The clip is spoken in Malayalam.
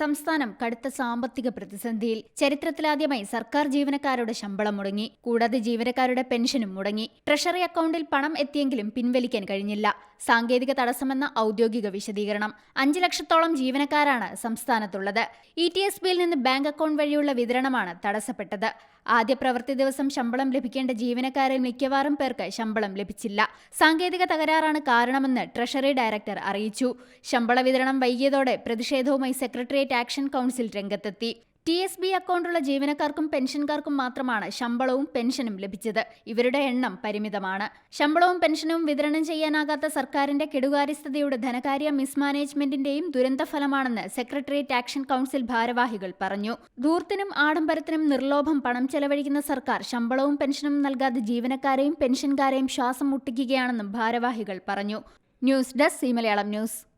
സംസ്ഥാനം കടുത്ത സാമ്പത്തിക പ്രതിസന്ധിയിൽ. ചരിത്രത്തിലാദ്യമായി സർക്കാർ ജീവനക്കാരുടെ ശമ്പളം മുടങ്ങി. കൂടാതെ ജീവനക്കാരുടെ പെൻഷനും മുടങ്ങി. ട്രഷറി അക്കൗണ്ടിൽ പണം എത്തിയെങ്കിലും പിൻവലിക്കാൻ കഴിഞ്ഞില്ല. സാങ്കേതിക തടസ്സമെന്ന ഔദ്യോഗിക വിശദീകരണം. അഞ്ച് ലക്ഷത്തോളം ജീവനക്കാരാണ് സംസ്ഥാനത്തുള്ളത്. ഇ ടി എസ് ബിയിൽ നിന്ന് ബാങ്ക് അക്കൗണ്ട് വഴിയുള്ള വിതരണമാണ് തടസ്സപ്പെട്ടത്. ആദ്യ പ്രവൃത്തി ദിവസം ശമ്പളം ലഭിക്കേണ്ട ജീവനക്കാരിൽ മിക്കവാറും പേർക്ക് ശമ്പളം ലഭിച്ചില്ല. സാങ്കേതിക തകരാറാണ് കാരണമെന്ന് ട്രഷറി ഡയറക്ടർ അറിയിച്ചു. ശമ്പള വിതരണം വൈകിയതോടെ പ്രതിഷേധവുമായി സെക്രട്ടേറിയറ്റ് ആക്ഷൻ കൗൺസിൽ രംഗത്തെത്തി. ടി എസ് ബി അക്കൗണ്ടുള്ള ജീവനക്കാർക്കും പെൻഷൻകാർക്കും മാത്രമാണ് ശമ്പളവും പെൻഷനും ലഭിച്ചത്. ഇവരുടെ എണ്ണം പരിമിതമാണ്. ശമ്പളവും പെൻഷനും വിതരണം ചെയ്യാനാകാത്ത സർക്കാരിന്റെ കെടുകാര്യസ്ഥതയുടെ ധനകാര്യ മിസ്മാനേജ്മെന്റിന്റെയും ദുരന്തഫലമാണെന്ന് സെക്രട്ടേറിയറ്റ് ആക്ഷൻ കൗൺസിൽ ഭാരവാഹികൾ പറഞ്ഞു. ധൂർത്തിനും ആഡംബരത്തിനും നിർലോഭം പണം ചെലവഴിക്കുന്ന സർക്കാർ ശമ്പളവും പെൻഷനും നൽകാതെ ജീവനക്കാരെയും പെൻഷൻകാരെയും ശ്വാസം മുട്ടിക്കുകയാണെന്നും ഭാരവാഹികൾ പറഞ്ഞു. News desk C Malayalam news.